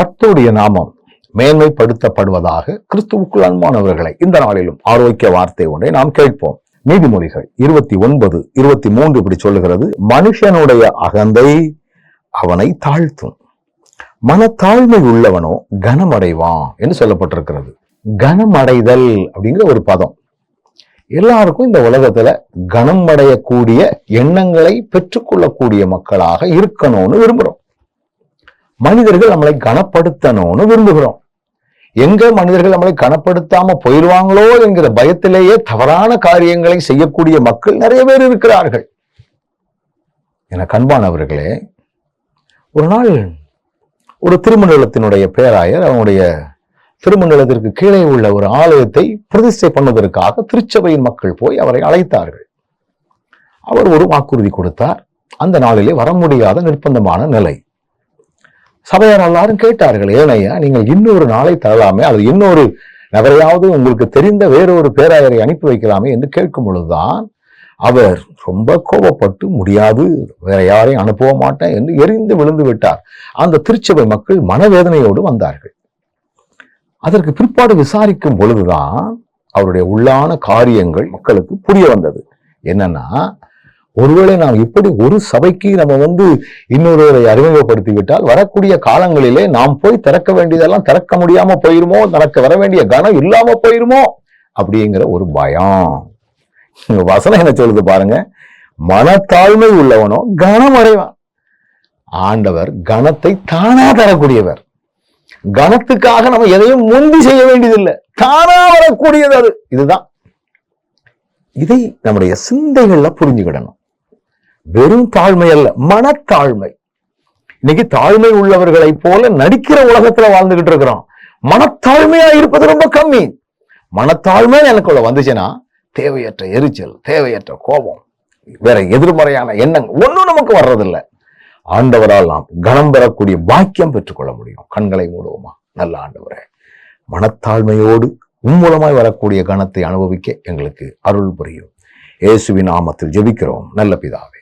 கர்த்தருடைய நாமம் மேன்மைப்படுத்தப்படுவதாக கிறிஸ்துவுக்குள் அன்பானவர்களை இந்த நாளிலும் ஆரோக்கிய வார்த்தை ஒன்றை நாம் கேட்போம். நீதிமொழிகள் இருபத்தி ஒன்பது இருபத்தி மூன்று இப்படி சொல்லுகிறது. மனுஷனுடைய அகந்தை அவனை தாழ்த்தும். மனத்தாழ்மை உள்ளவனோ கனமடைவான் என்று சொல்லப்பட்டிருக்கிறது. கனமடைதல் அப்படிங்கிற ஒரு பதம். எல்லாருக்கும் இந்த உலகத்துல கனம் அடையக்கூடிய எண்ணங்களை பெற்றுக்கொள்ளக்கூடிய மக்களாக இருக்கணும்னு விரும்புறோம். மனிதர்கள் நம்மளை கனப்படுத்தணும்னு விரும்புகிறோம். எங்க மனிதர்கள் நம்மளை கனப்படுத்தாம போயிடுவாங்களோ என்கிற பயத்திலேயே தவறான காரியங்களை செய்யக்கூடிய மக்கள் நிறைய பேர் இருக்கிறார்கள். என கண்பானவர்களே ஒரு நாள் ஒரு திருமண்டலத்தினுடைய பேராயர் அவனுடைய திருமண்டலத்திற்கு கீழே உள்ள ஒரு ஆலயத்தை பிரதிஷ்டை பண்ணுவதற்காக திருச்சபையின் மக்கள் போய் அவரை அழைத்தார்கள். அவர் ஒரு வாக்குறுதி கொடுத்தார். அந்த நாளிலே வர முடியாத நிர்பந்தமான நிலை. சபையார் எல்லாரும் கேட்டார்கள் ஏனையா நீங்கள் இன்னொரு நாளை தரலாமே? அல்லது இன்னொரு நபரையாவது உங்களுக்கு தெரிந்த வேறொரு பேராயரை அனுப்பி வைக்கலாமே என்று கேட்கும் பொழுதுதான் அவர் ரொம்ப கோபப்பட்டு முடியாது வேற யாரையும் அனுப்ப மாட்டேன் என்று எரிந்து விழுந்து விட்டார். அந்த திருச்சபை மக்கள் மனவேதனையோடு வந்தார்கள். அதற்கு பிற்பாடு விசாரிக்கும் பொழுதுதான் அவருடைய உள்ளான காரியங்கள் மக்களுக்கு புரிய வந்தது. என்னன்னா ஒருவேளை நாம் இப்படி ஒரு சபைக்கு நம்ம வந்து இன்னொருவரை அறிமுகப்படுத்தி விட்டால் வரக்கூடிய காலங்களிலே நாம் போய் திறக்க வேண்டியதெல்லாம் திறக்க முடியாம போயிருமோ தனக்கு வர வேண்டிய கனம் இல்லாம போயிருமோ அப்படிங்கிற ஒரு பயம். இங்க வசனம் என்ன சொல்லுது பாருங்க. மனத்தாழ்மை உள்ளவனோ கனம் அடைவான் ஆண்டவர் கனத்தை தானா தரக்கூடியவர். கனத்துக்காக நம்ம எதையும் முந்தி செய்ய வேண்டியதில்லை. தானா வரக்கூடியது அது. இதுதான். இதை நம்முடைய சிந்தைகள்ல புரிஞ்சுக்கிடணும். வெறும் தாழ்மை அல்ல மனத்தாழ்மை. இன்னைக்கு தாழ்மை உள்ளவர்களை போல நடிக்கிற உலகத்துல வாழ்ந்துகிட்டு இருக்கிறோம். மனத்தாழ்மையா இருப்பது ரொம்ப கம்மி. மனத்தாழ்மை எனக்குள்ள வந்துச்சுன்னா தேவையற்ற எரிச்சல் தேவையற்ற கோபம் வேற எதிர்மறையான எண்ணங்கள் ஒண்ணும் நமக்கு வர்றதில்லை. ஆண்டவரால் நாம் கனம் பெறக்கூடிய பாக்கியம் பெற்றுக்கொள்ள முடியும். கண்களை மூடுவோமா? நல்ல ஆண்டவரே. மனத்தாழ்மையோடு உம்மூலமாய் வரக்கூடிய கணத்தை அனுபவிக்க எங்களுக்கு அருள் புரியும். இயேசுவின் நாமத்தில் ஜெபிக்கிறோம். நல்ல பிதாவே.